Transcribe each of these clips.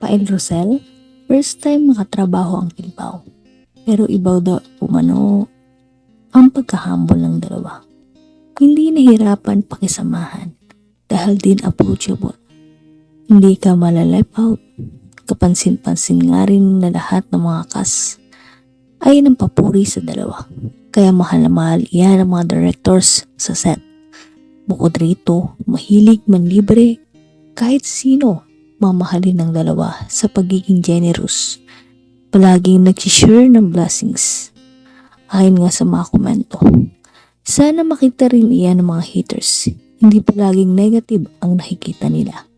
Pael Rosel, first time makatrabaho ang Kimpaw. Pero ibaw daw umano ang pagkahambol ng dalawa. Hindi nahirapan pakisamahan dahil din approachable. Hindi ka malalip out. Kapansin-pansin nga rin na lahat ng mga kas ay ng papuri sa dalawa. Kaya mahal na mahal iyan ang mga directors sa set. Bukod rito, mahilig manlibre kahit sino mamahalin ng dalawa sa pagiging generous. Palaging nagsishare ng blessings. Ayon nga sa mga komento. Sana makita rin iyan ng mga haters. Hindi palaging negative ang nakikita nila.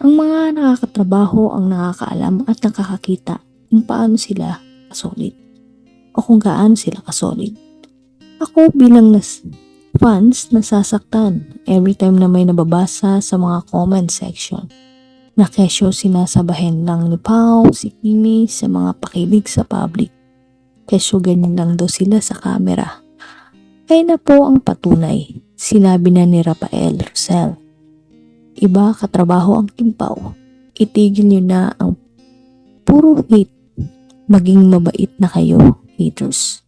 Ang mga nakakatrabaho ang nakakaalam at nakakakita kung paano sila kasolid o kung gaano sila kasolid. Ako bilang nas fans nasasaktan every time na may nababasa sa mga comment section na kesyo sinasabahin lang ni Pao, si Kimi sa mga pakilig sa public. Kesyo ganyan lang daw sila sa camera. Ay na po ang patunay, sinabi na ni Rafael Rosel. Iba katrabaho ang Kimpaw. Itigil nyo na ang puro hate. Maging mabait na kayo, haters.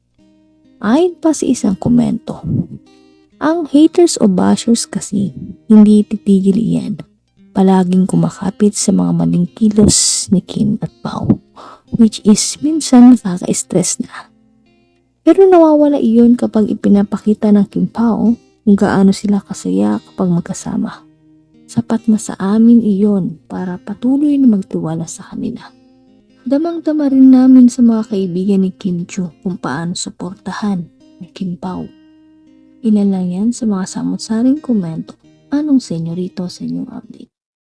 Ayon pa sa isang komento, ang haters o bashers kasi hindi titigil iyan. Palaging kumakapit sa mga maling kilos ni Kim at Pao, which is minsan nakaka-stress na. Pero nawawala iyon kapag ipinapakita ng Kim Pao kung gaano sila kasaya kapag magkasama. Sapat na sa amin iyon para patuloy na magtiwala sa kanila. Damang-dama rin namin sa mga kaibigan ni Kim Chu kung paano suportahan ni Kim Pao. Ilan lang yan sa mga samot-saring komento. Anong senyorito sa inyong update?